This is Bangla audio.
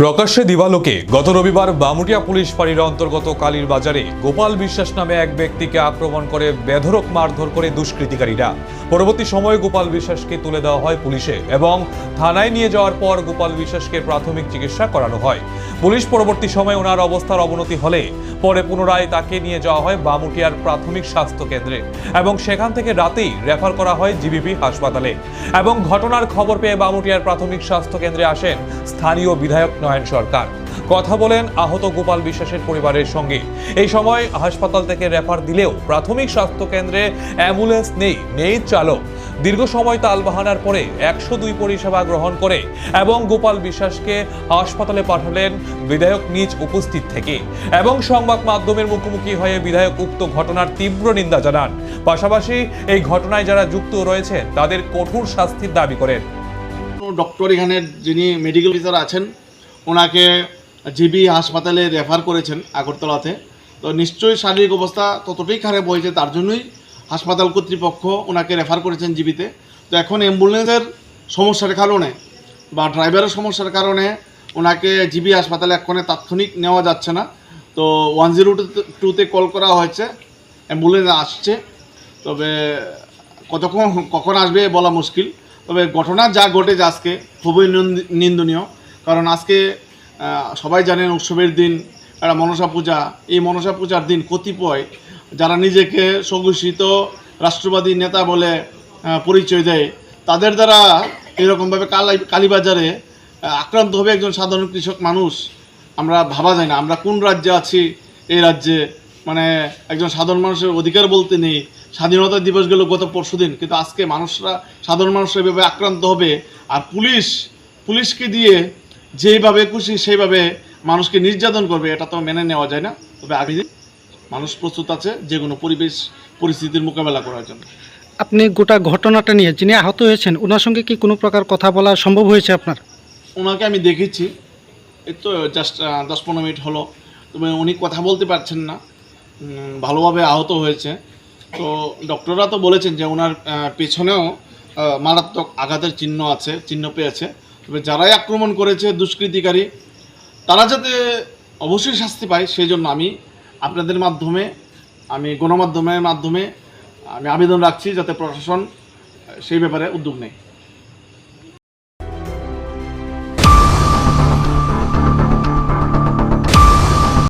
প্রকাশ্যে দিবালোকে গত রবিবার বামুটিয়া পুলিশ ফাঁড়ির অন্তর্গত কালীর বাজারে গোপাল বিশ্বাস নামে এক ব্যক্তিকে আক্রমণ করে বেধরক মারধর করে দুষ্কৃতিকারীরা। পরবর্তী সময়ে গোপাল বিশ্বাসকে তুলে দেওয়া হয় পুলিশে এবং থানায় নিয়ে যাওয়ার পর গোপাল বিশ্বাসকে প্রাথমিক চিকিৎসা করানো হয়। পুলিশ পরবর্তী সময়ে ওনার অবস্থার অবনতি হলে পরে পুনরায় তাকে নিয়ে যাওয়া হয় বামুটিয়ার প্রাথমিক স্বাস্থ্য কেন্দ্রে এবং সেখান থেকে রাতেই রেফার করা হয় জিবিপি হাসপাতালে। এবং ঘটনার খবর পেয়ে বামুটিয়ার প্রাথমিক স্বাস্থ্য কেন্দ্রে আসেন স্থানীয় বিধায়ক নয়ন সরকার। কথা বলেন আহত গোপাল বিশ্বাসের পরিবারের সঙ্গে। এই সময় হাসপাতাল থেকে রেফার দিলেও প্রাথমিক স্বাস্থ্য কেন্দ্রে অ্যাম্বুলেন্স নেই নেই চালক। দীর্ঘ সময় তালবাহানার পরে একশো দুই পরিষেবা গ্রহণ করে এবং গোপাল বিশ্বাসকে হাসপাতালে পাঠালেন বিধায়ক নিজ উপস্থিত থেকে। এবং সংবাদ মাধ্যমের মুখোমুখি হয়ে বিধায়ক উক্ত ঘটনার তীব্র নিন্দা জানান। পাশাপাশি এই ঘটনায় যারা যুক্ত রয়েছে, তাদের কঠোর শাস্তির দাবি করেন। ডক্টর এখানে যিনি মেডিকেল অফিসার আছেন, ওনাকে জিবি হাসপাতালে রেফার করেছেন আগরতলাতে। তো নিশ্চয়ই শারীরিক অবস্থা ততটাই খারাপ হয়েছে, তার জন্যই হাসপাতাল কর্তৃপক্ষ ওনাকে রেফার করেছেন জিবিতে। তো এখন অ্যাম্বুলেন্সের সমস্যার কারণে বা ড্রাইভারের সমস্যার কারণে ওনাকে জিবি হাসপাতালে এক্ষণে তাৎক্ষণিক নেওয়া যাচ্ছে না। তো ওয়ান জিরো টুতে কল করা হয়েছে, অ্যাম্বুলেন্স আসছে। তবে কতক্ষণ, কখন আসবে বলা মুশকিল। তবে ঘটনা যা ঘটেছে আজকে খুবই নিন্দনীয়। কারণ আজকে সবাই জানেন উৎসবের দিন একটা মনসা পূজা। এই মনসা পূজার দিন কতিপয় যারা নিজেকে স্বঘোষিত রাষ্ট্রবাদী নেতা বলে পরিচয় দেয়, তাদের দ্বারা এরকমভাবে কালাই কালীবাজারে আক্রান্ত হবে একজন সাধারণ কৃষক মানুষ। আমরা ভাবা যায় না, আমরা কোন রাজ্যে আছি এই রাজ্যে? মানে একজন সাধারণ মানুষের অধিকার বলতে নেই। স্বাধীনতা দিবস গেল গত পরশুদিন, কিন্তু আজকে মানুষরা, সাধারণ মানুষরা এভাবে আক্রান্ত হবে। আর পুলিশ, পুলিশকে দিয়ে যেইভাবে খুশি সেইভাবে মানুষকে নির্যাতন করবে এটা তো মেনে নেওয়া যায় না। তবে দিন মানুষ প্রস্তুত আছে যে কোনো পরিবেশ পরিস্থিতির মোকাবেলা করার জন্য। আপনি গোটা ঘটনাটা নিয়ে যিনি আহত হয়েছেন ওনার সঙ্গে কি কোনো প্রকার কথা বলা সম্ভব হয়েছে আপনার? ওনাকে আমি দেখেছি। এই তো জাস্ট দশ পনেরো মিনিট হলো। তবে উনি কথা বলতে পারছেন না। ভালোভাবে আহত হয়েছে। তো ডক্টররা তো বলেছেন যে ওনার পেছনেও মারাত্মক আঘাতের চিহ্ন আছে চিহ্ন পেয়েছে। তবে যারাই আক্রমণ করেছে, দুষ্কৃতিকারী, তারা যাতে অবশ্যই শাস্তি পায় সেই জন্য আমি আপনাদের মাধ্যমে, আমি গণমাধ্যমের মাধ্যমে আমি আবেদন রাখছি যাতে প্রশাসন সেই ব্যাপারে উদ্যোগ নেয়।